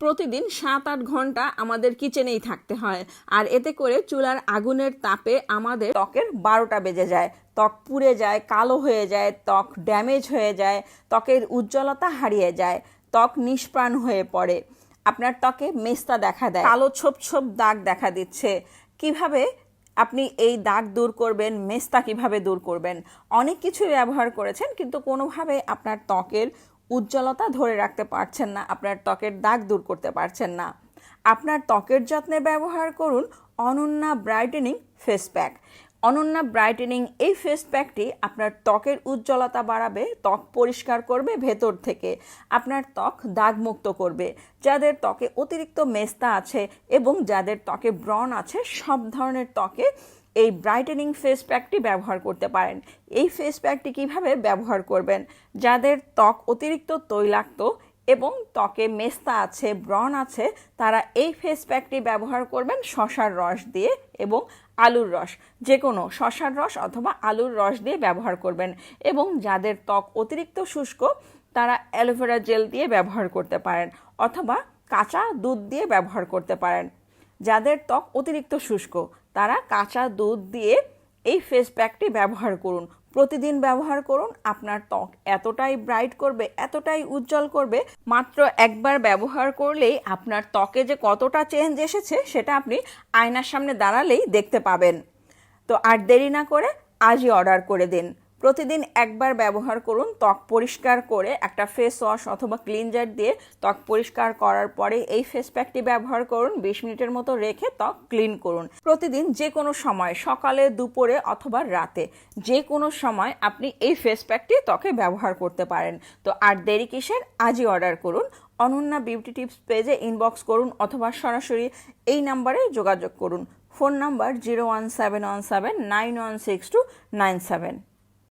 প্রতিদিন সাত আট ঘণ্টা আমাদের কিচেনেই থাকতে হয়। আর এতে করে চুলার আগুনের তাপে আমাদের ত্বকের বারোটা বেজে যায়। ত্বক পুড়ে যায়, কালো হয়ে যায়, ত্বক ড্যামেজ হয়ে যায়, ত্বকের উজ্জ্বলতা হারিয়ে যায়, ত্বক নিষ্প্রাণ হয়ে পড়ে। আপনার ত্বকে মেস্তা দেখা দেয়, কালো ছোপ ছোপ দাগ দেখা দিচ্ছে। কীভাবে আপনি এই দাগ দূর করবেন, মেস্তা কীভাবে দূর করবেন? অনেক কিছু ব্যবহার করেছেন, কিন্তু কোনোভাবে আপনার ত্বকের উজ্জ্বলতা ধরে রাখতে পারছেন না, আপনার ত্বকের দাগ দূর করতে পারছেন না। আপনার ত্বকের যত্নে ব্যবহার করুন Ananya brightening face pack. Ananya brightening এই ফেস প্যাকটি আপনার ত্বকের উজ্জ্বলতা বাড়াবে, ত্বক পরিষ্কার করবে ভেতর থেকে। আপনার ত্বক দাগমুক্ত করবে। যাদের ত্বকে অতিরিক্ত মেস্তা আছে এবং যাদের ত্বকে ব্রণ আছে, সব ধরনের ত্বকে এই ব্রাইটেনিং ফেস প্যাকটি ব্যবহার করতে পারেন। এই ফেস প্যাকটি কীভাবে ব্যবহার করবেন? যাদের ত্বক অতিরিক্ত তৈলাক্ত এবং ত্বকে মেস্তা আছে, ব্রণ আছে, তারা এই ফেস প্যাকটি ব্যবহার করবেন শশার রস দিয়ে এবং আলুর রস। যে কোনো শশার রস অথবা আলুর রস দিয়ে ব্যবহার করবেন। এবং যাদের ত্বক অতিরিক্ত শুষ্ক, তারা অ্যালোভেরা জেল দিয়ে ব্যবহার করতে পারেন অথবা কাঁচা দুধ দিয়ে ব্যবহার করতে পারেন। যাদের ত্বক অতিরিক্ত শুষ্ক তারা কাঁচা দুধ দিয়ে এই ফেস প্যাকটি ব্যবহার করুন। প্রতিদিন ব্যবহার করুন, আপনার ত্বক এতটাই ব্রাইট করবে, এতটাই উজ্জ্বল করবে, মাত্র একবার ব্যবহার করলেই আপনার ত্বকে যে কতটা চেঞ্জ এসেছে সেটা আপনি আয়নার সামনে দাঁড়ালেই দেখতে পাবেন। তো আর দেরি না করে আজই অর্ডার করে দিন। প্রতিদিন একবার ব্যবহার করুন ত্বক পরিষ্কার করে একটা ফেস ওয়াশ অথবা ক্লিনজার দিয়ে ত্বক পরিষ্কার করার পরে এই ফেস প্যাকটি ব্যবহার করুন বিশ মিনিটের মতো রেখে ত্বক ক্লিন করুন। প্রতিদিন যে কোনো সময়, সকালে, দুপুরে অথবা রাতে যে কোনো সময় আপনি এই ফেস প্যাকটি ত্বকে ব্যবহার করতে পারেন। তো আর দেরি কিসের? আজই অর্ডার করুন। অনন্যা বিউটি টিপস পেজে ইনবক্স করুন অথবা সরাসরি এই নাম্বারে যোগাযোগ করুন। Phone number zero one seven one seven nine one six two nine seven